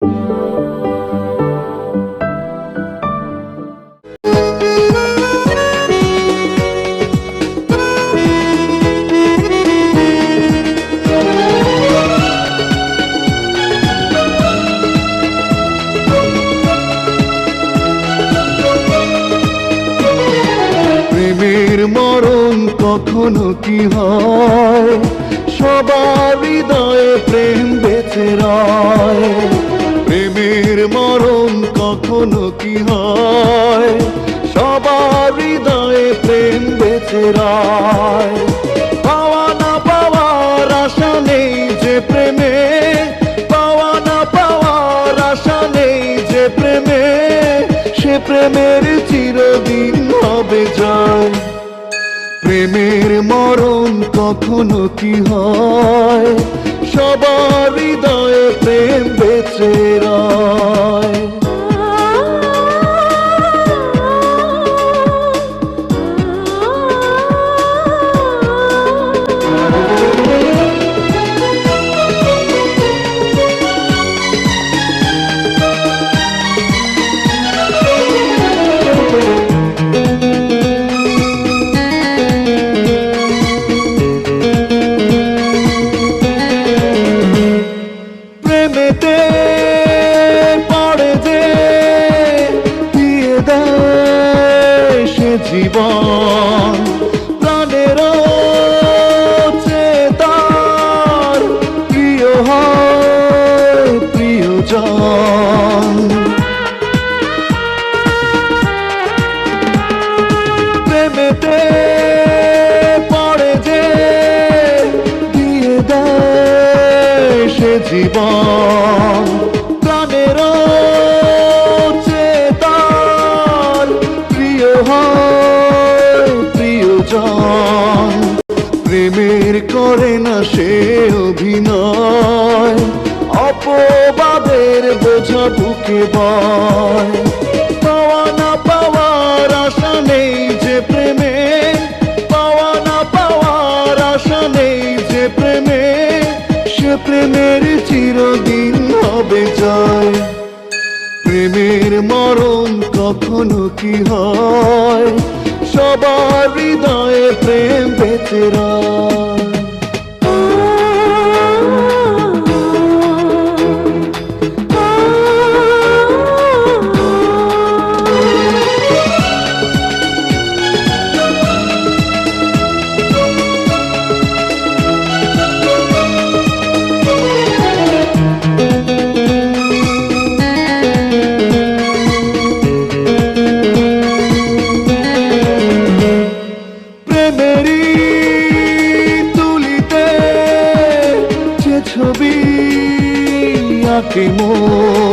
প্রেমের মরণ কখনো কি হয়? সবার হৃদয়ে প্রেম বেঁচে রয়। প্রেমের মরণ কখনো কি হয়? সবার হৃদয়ে প্রেম বেঁচে রয়। পাওয়া না পাওয়ার আশা নেই যে প্রেমে। পাওয়া না পাওয়ার আশা নেই যে প্রেমে। সে প্রেমের চিরদিন হবে জয়। প্রেমের মরণ কখনো কি হয়? সবার হৃদয়ে প্রেম বেঁচে রয়। জীবন। প্রাণের চেতার প্রিয় হয় প্রিয়জন। প্রেমেতে পড়ে যে দিয়ে দেয় সে জীবন। প্রেমের করে না সে অভিনয়। অপবাদের বোঝা বুকে বয়। পাওয়া না পাওয়ার আশা নেই যে প্রেমে। পাওয়া না পাওয়ার আশা নেই যে প্রেমে। সে প্রেমের চিরদিন হবে জয়। প্রেমের মরণ কখনো কি হয়? সবার হৃদয়ে প্রেম বেঁচে Kỷ.